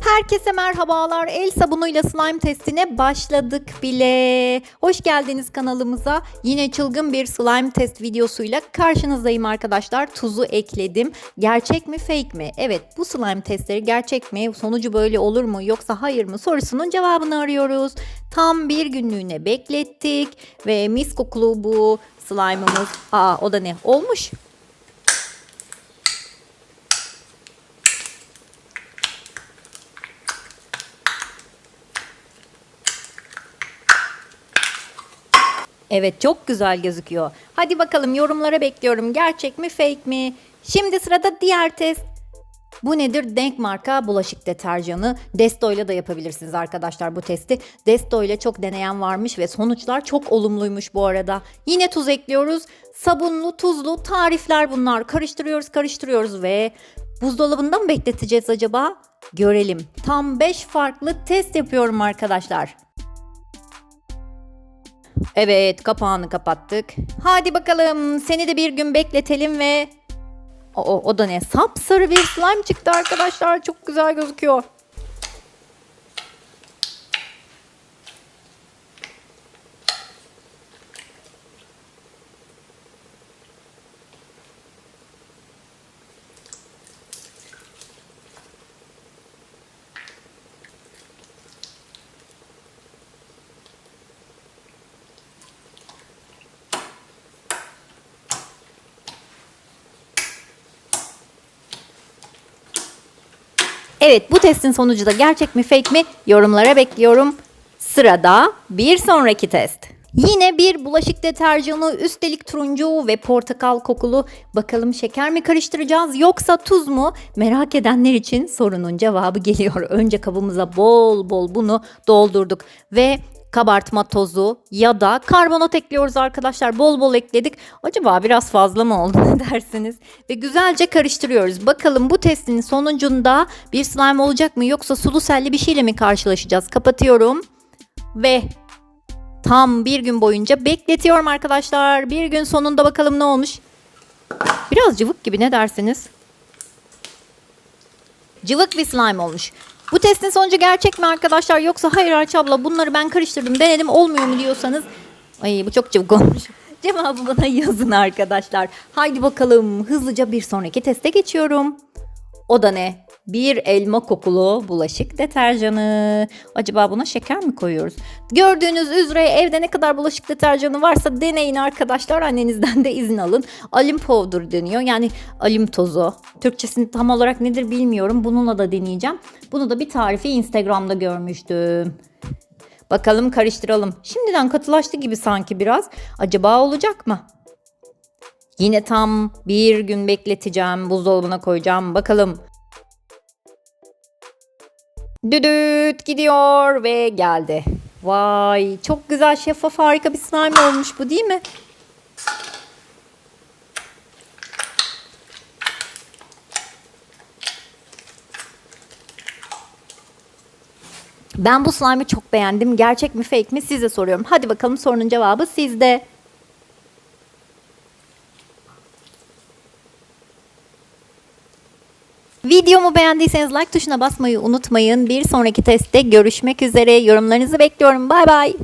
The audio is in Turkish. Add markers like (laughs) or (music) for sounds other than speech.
Herkese merhabalar. El sabunuyla slime testine başladık bile. Hoş geldiniz kanalımıza. Yine çılgın bir slime test videosuyla karşınızdayım arkadaşlar. Tuzu ekledim. Gerçek mi fake mi? Evet bu slime testleri gerçek mi? Sonucu böyle olur mu yoksa hayır mı sorusunun cevabını arıyoruz. Tam bir günlüğüne beklettik ve mis kokulu bu slime'ımız. Aa o da ne? Olmuş. Evet çok güzel gözüküyor. Hadi bakalım yorumlara bekliyorum. Gerçek mi fake mi? Şimdi sırada diğer test. Bu nedir? Denk marka bulaşık deterjanı. Desto ile de yapabilirsiniz arkadaşlar bu testi. Desto ile çok deneyen varmış ve sonuçlar çok olumluymuş bu arada. Yine tuz ekliyoruz. Sabunlu, tuzlu tarifler bunlar. Karıştırıyoruz, karıştırıyoruz ve buzdolabında mı bekleteceğiz acaba? Görelim. Tam 5 farklı test yapıyorum arkadaşlar. Evet kapağını kapattık. Hadi bakalım seni de bir gün bekletelim ve... O, o, o da ne? Sapsarı bir slime çıktı arkadaşlar. Çok güzel gözüküyor. Evet bu testin sonucu da gerçek mi fake mi yorumlara bekliyorum. Sırada bir sonraki test. Yine bir bulaşık deterjanı üstelik turuncu ve portakal kokulu. Bakalım şeker mi karıştıracağız yoksa tuz mu? Merak edenler için sorunun cevabı geliyor. Önce kabımıza bol bol bunu doldurduk ve kabartma tozu ya da karbonat ekliyoruz arkadaşlar. Bol bol ekledik. Acaba biraz fazla mı oldu (laughs) dersiniz? Ve güzelce karıştırıyoruz. Bakalım bu testin sonucunda bir slime olacak mı yoksa sulu selli bir şeyle mi karşılaşacağız? Kapatıyorum. Ve tam bir gün boyunca bekletiyorum arkadaşlar. Bir gün sonunda bakalım ne olmuş. Biraz cıvık gibi ne dersiniz? Cıvık bir slime olmuş. Bu testin sonucu gerçek mi arkadaşlar yoksa hayır Ayça abla bunları ben karıştırdım denedim olmuyor mu diyorsanız ay bu çok cıvık olmuş. (laughs) Cevabı bana yazın arkadaşlar. Haydi bakalım hızlıca bir sonraki teste geçiyorum. O da ne? Bir elma kokulu bulaşık deterjanı. Acaba buna şeker mi koyuyoruz? Gördüğünüz üzere evde ne kadar bulaşık deterjanı varsa deneyin arkadaşlar. Annenizden de izin alın. Alim powder deniyor. Yani alim tozu. Türkçesini tam olarak nedir bilmiyorum. Bununla da deneyeceğim. Bunu da bir tarifi Instagram'da görmüştüm. Bakalım karıştıralım. Şimdiden katılaştı gibi sanki biraz. Acaba olacak mı? Yine tam bir gün bekleteceğim. Buzdolabına koyacağım. Bakalım. Düdüt gidiyor ve geldi. Vay çok güzel şeffaf harika bir slime olmuş bu değil mi? Ben bu slime'ı çok beğendim. Gerçek mi fake mi size soruyorum. Hadi bakalım sorunun cevabı sizde. Videomu beğendiyseniz like tuşuna basmayı unutmayın. Bir sonraki testte görüşmek üzere. Yorumlarınızı bekliyorum. Bay bay.